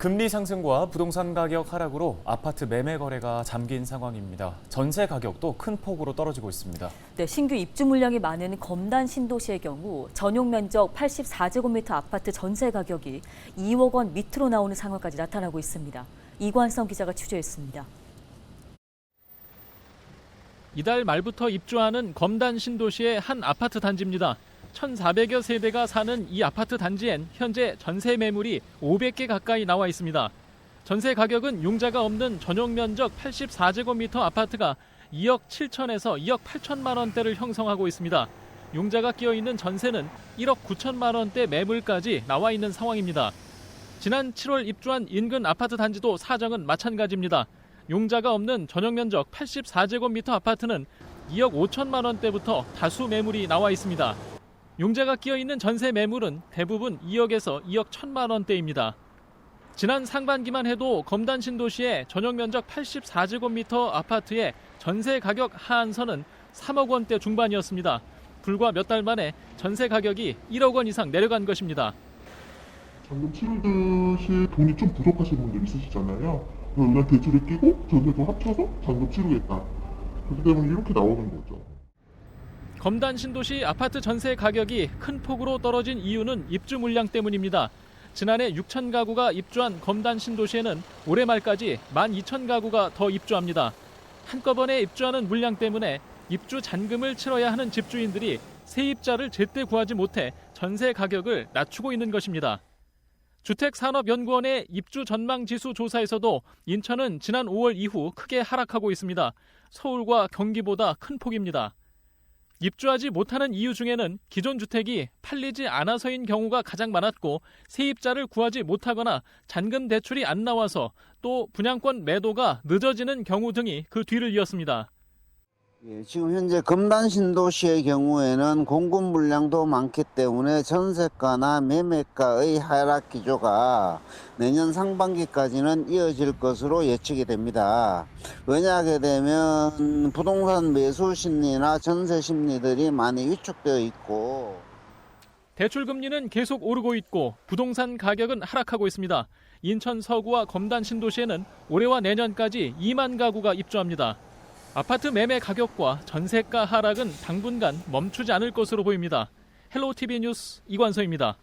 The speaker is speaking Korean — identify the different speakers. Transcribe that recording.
Speaker 1: 금리 상승과 부동산 가격 하락으로 아파트 매매 거래가 잠긴 상황입니다. 전세 가격도 큰 폭으로 떨어지고 있습니다.
Speaker 2: 네, 신규 입주 물량이 많은 검단 신도시의 경우 전용 면적 84제곱미터 아파트 전세 가격이 2억 원 밑으로 나오는 상황까지 나타나고 있습니다. 이관성 기자가 취재했습니다.
Speaker 3: 이달 말부터 입주하는 검단 신도시의 한 아파트 단지입니다. 1,400여 세대가 사는 이 아파트 단지엔 현재 전세 매물이 500개 가까이 나와 있습니다. 전세 가격은 용자가 없는 전용 면적 84제곱미터 아파트가 2억 7천에서 2억 8천만 원대를 형성하고 있습니다. 용자가 끼어 있는 전세는 1억 9천만 원대 매물까지 나와 있는 상황입니다. 지난 7월 입주한 인근 아파트 단지도 사정은 마찬가지입니다. 용자가 없는 전용 면적 84제곱미터 아파트는 2억 5천만 원대부터 다수 매물이 나와 있습니다. 용자가 끼어 있는 전세 매물은 대부분 2억에서 2억 1천만 원대입니다. 지난 상반기만 해도 검단 신도시의 전용 면적 84제곱미터 아파트의 전세 가격 하한선은 3억 원대 중반이었습니다. 불과 몇 달 만에 전세 가격이 1억 원 이상 내려간 것입니다.
Speaker 4: 잔금 치르듯이 돈이 좀 부족하신 분들 있으시잖아요. 그럼 그냥 대출을 끼고 전세도 합쳐서 잔금 치르겠다. 그렇기 때문에 이렇게 나오는 거죠.
Speaker 3: 검단 신도시 아파트 전세 가격이 큰 폭으로 떨어진 이유는 입주 물량 때문입니다. 지난해 6천 가구가 입주한 검단 신도시에는 올해 말까지 1만 2천 가구가 더 입주합니다. 한꺼번에 입주하는 물량 때문에 입주 잔금을 치러야 하는 집주인들이 세입자를 제때 구하지 못해 전세 가격을 낮추고 있는 것입니다. 주택산업연구원의 입주 전망 지수 조사에서도 인천은 지난 5월 이후 크게 하락하고 있습니다. 서울과 경기보다 큰 폭입니다. 입주하지 못하는 이유 중에는 기존 주택이 팔리지 않아서인 경우가 가장 많았고 세입자를 구하지 못하거나 잔금 대출이 안 나와서 또 분양권 매도가 늦어지는 경우 등이 그 뒤를 이었습니다.
Speaker 5: 예, 지금 현재 금단 신도시의 경우에는 공급 물량도 많기 때문에 전세가나 매매가의 하락 기조가 내년 상반기까지는 이어질 것으로 예측이 됩니다. 왜냐하게 되면 부동산 매수 심리나 전세 심리들이 많이 위축되어 있고
Speaker 3: 대출 금리는 계속 오르고 있고 부동산 가격은 하락하고 있습니다. 인천 서구와 검단 신도시에는 올해와 내년까지 2만 가구가 입주합니다. 아파트 매매 가격과 전세가 하락은 당분간 멈추지 않을 것으로 보입니다. 헬로 TV 뉴스 이관서입니다.